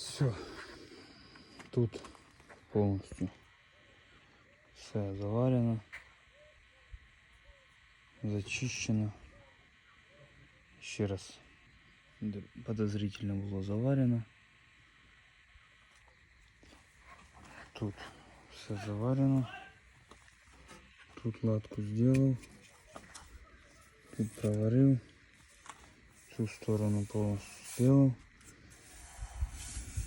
Все. Тут повністю все заварено, зачищено. Ще раз подозрительно було заварено. Тут все заварено. Тут латку сделал. Тут проварил. Цю сторону повністю сделал.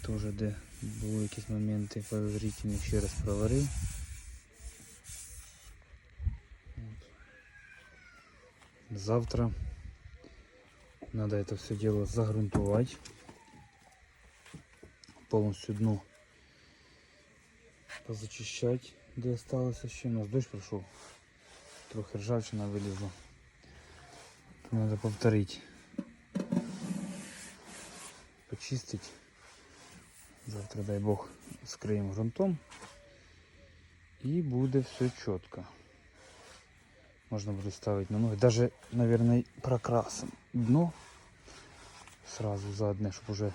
Тоже де були якісь моменти подозрительні, ще раз проварив. От. Завтра надо это все дело загрунтовать. Полностью дно позачищать, де осталось ще. У нас дощ пройшов. Трохи ржавчина вилізла. Надо повторить. Почистить. Завтра, дай Бог, скриємо грунтом. І буде все чітко. Можна буде ставити на ноги. Даже, наверное, прокрасим дно сразу за одне, щоб уже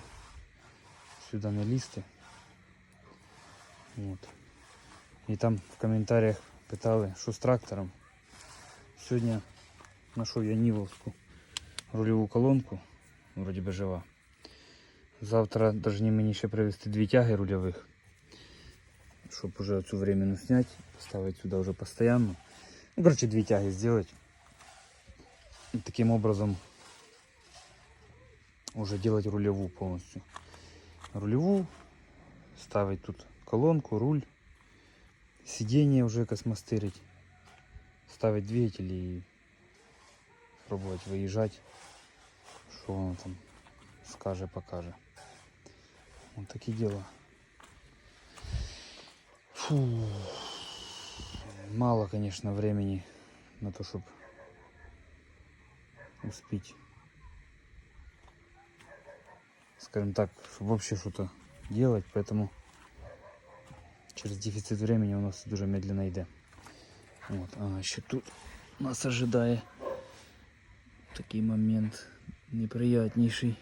сюди не лізти. Вот. І там в коментарях питали, що з трактором. Сьогодні знайшов я Нівовську рульову колонку, вроді би жива. Завтра повинні мені ще привезти дві тяги рульових, щоб уже цю временну зняти, поставити сюди вже постійно. Ну, короче, дві тяги зробити. І таким образом уже делать рулевую полностью. Рулевую, ставить тут колонку, руль, сиденье уже космостырить, ставить двигатель и пробовать выезжать, что он там скаже, покаже. Вот такие дела. Фу. Мало, конечно, времени на то, чтобы успеть, скажем так, вообще что-то делать, поэтому через дефицит времени у нас дуже медленно йде. Вот. А ще тут нас ожидає такий момент неприятніший.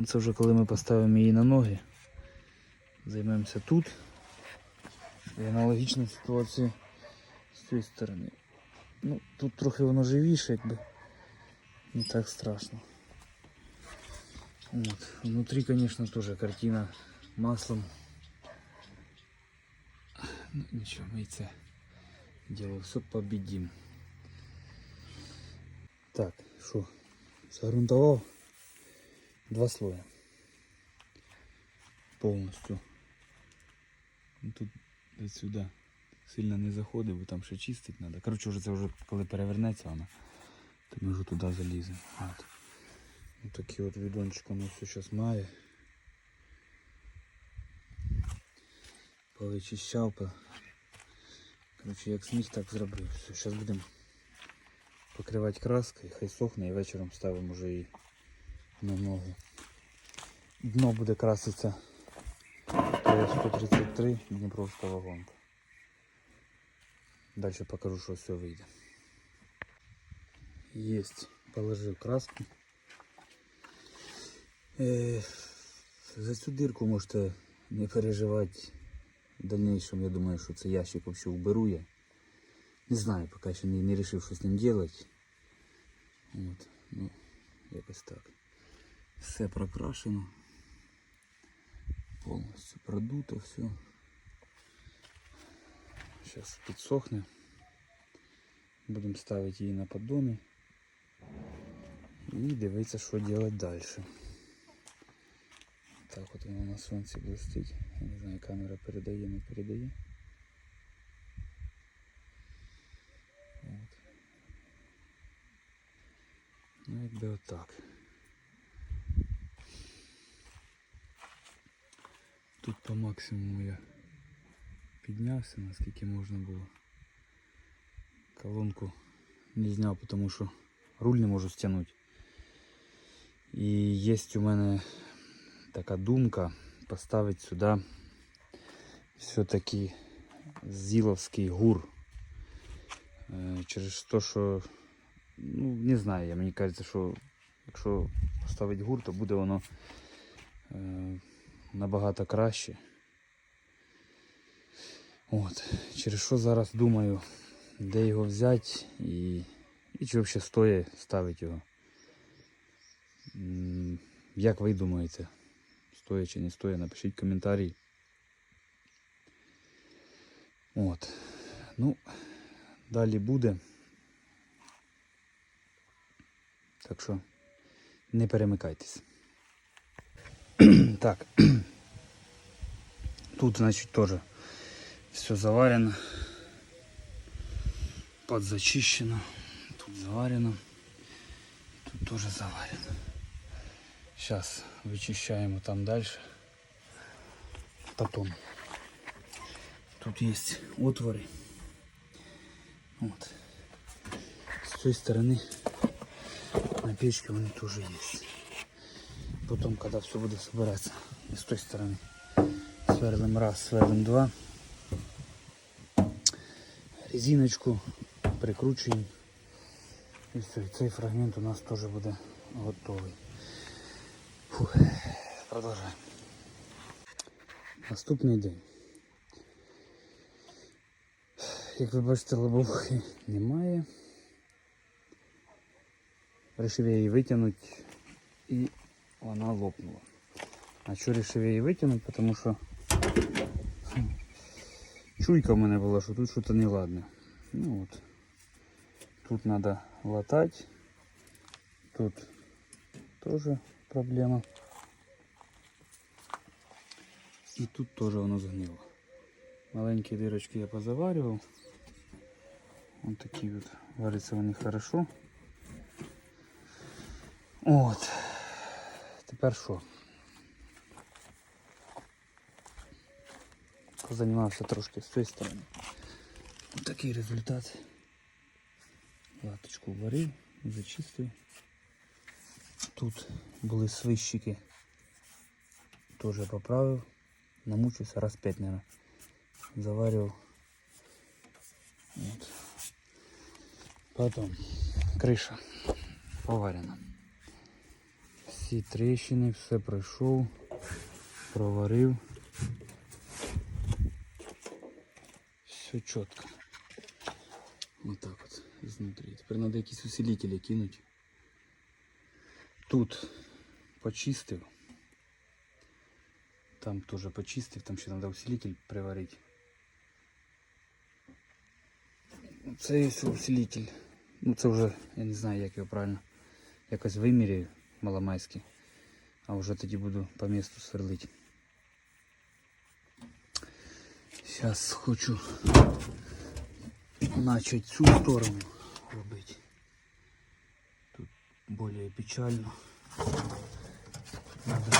Ну, Це вже коли ми поставимо її на ноги. Займемося тут. І аналогічна ситуація з цієї сторони. Ну, тут трохи воно живіше, якби не так страшно. Вот. Внутри, конечно, тоже картина маслом. Ну ничего, мы это дело все победим. Так, что, загрунтовал Два слоя. Повністю. Ну, Тут сюди сильно не заходить, бо там ще чистить треба. Коротше, вже це вже коли перевернеться вона, то ми вже туди заліземо. От. Ось такий от відончик воно все зараз має. Повичищав. Коротше, як зміг, так зробив. Все, зараз будемо покривати краскою, хай сохне і вечором ставимо вже її на ноги. Дно буде краситися ТС-133 Дніпровська вагонка. Далі покажу, що все вийде. Есть, положив краску. Е, за цю дирку можете не переживати. В дальнейшем я думаю, що це ящик вообще уберу я. Не знаю, поки ще не, не решив, що з ним делать. От, ну, якось так. Все прокрашено. Повністю продуто все. Зараз підсохне. Будемо ставити її на поддони. І дивитися, що робити далі. Так от воно на сонці блистить. Я не знаю, камера передає, не передає. От. Ну, якби отак. Тут по максимуму я піднявся, наскільки можна було. Колонку не зняв, тому що руль не можу стягнути. І є у мене така думка поставити сюди все-таки зіловський гур. Е, Через те, що ну, не знаю, мені кажеться, що якщо поставити гур, то буде воно е, набагато краще. От. Через що зараз думаю, де його взяти і, і чи взагалі стоїть ставити його. Як ви думаєте, стоїть чи не стоїть, напишіть коментарі. От. Ну, далі буде. Так що не перемикайтесь. так. Тут, значит, тоже все заварено. Подзачищено. Тут заварено. Тут тоже заварено. Сейчас вычищаем там дальше. Потом. Тут есть отворы. Вот. С той стороны на печке они тоже есть. Потом, когда все будет собираться, и с той стороны сверлим раз, сверлим два. Резиночку прикручуємо. І все, і цей фрагмент у нас теж буде готовий. Фух. Продовжаємо. Наступний день. Як ви бачите, лобовухи немає. Рішив я її витягнути і вона лопнула. А що рішив я її витягнути? Тому що хм, чуйка в мене була, що тут щось неладне. Ну от. Тут треба латати. Тут теж проблема. І тут теж воно згнило. Маленькі дирочки я позаварював. Ось такі от. Варяться вони хорошо. От. Тепер що? Позанімався трошки з цієї сторони. Ось такий результат. Латочку варив, зачистив. Тут були свищики. Теж поправив. Намучився раз п'ять, наверное. Заварив. От. Потом криша поварена. Всі тріщини, все пройшов, проварив. Все чітко. Вот так вот изнутри. Теперь надо якісь усилителі кинуть. Тут почистив. Там тоже почистив, там ще треба усилитель приварити. Це є усилитель. Ну це вже, я не знаю як його правильно. Якось виміряю маломайськи. А вже тоді буду по місту сверлити. Зараз хочу начать цю сторону робити. Тут более печально. Надо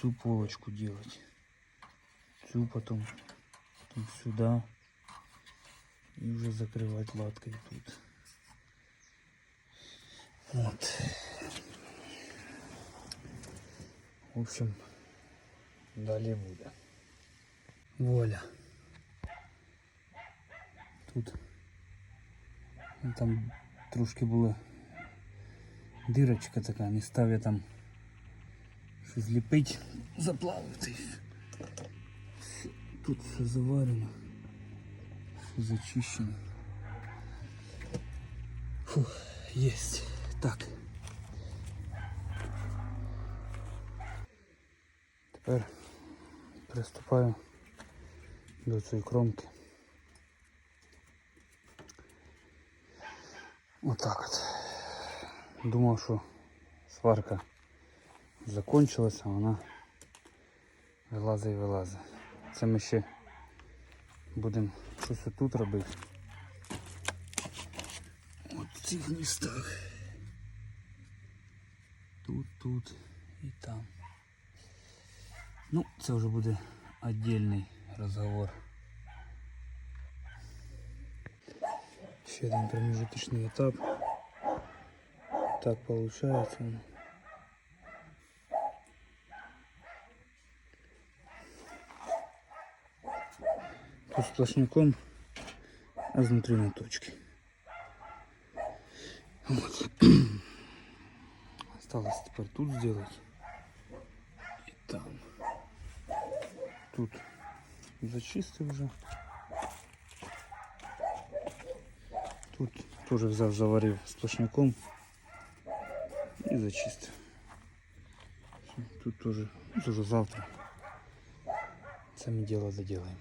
цю полочку делать. Цю потом тут сюда. И уже закрывать латкой тут. Вот. В общем, далі буде. Воля. Тут ну, там трошки була дирочка така, не став я там щось ліпить, заплавити. Тут все заварено, все зачищено. Фух, єсть. Так. Тепер приступаю до цієї кромки. Отак от. Думав, що сварка закончилась, а вона вилазить і вилазить. Це ми ще будемо щось отут робити. От в цих містах. Тут, тут і там. Ну, це вже буде віддільний розговор. Ще один промежуточный этап. Так получается. Тут сплошняком, а внутри на точке. Вот. Осталось теперь тут сделать. Там. Тут зачистив вже. Тут теж взяв, заварив сплошняком і зачистив. Тут теж, це вже завтра. Це ми діло доделаем.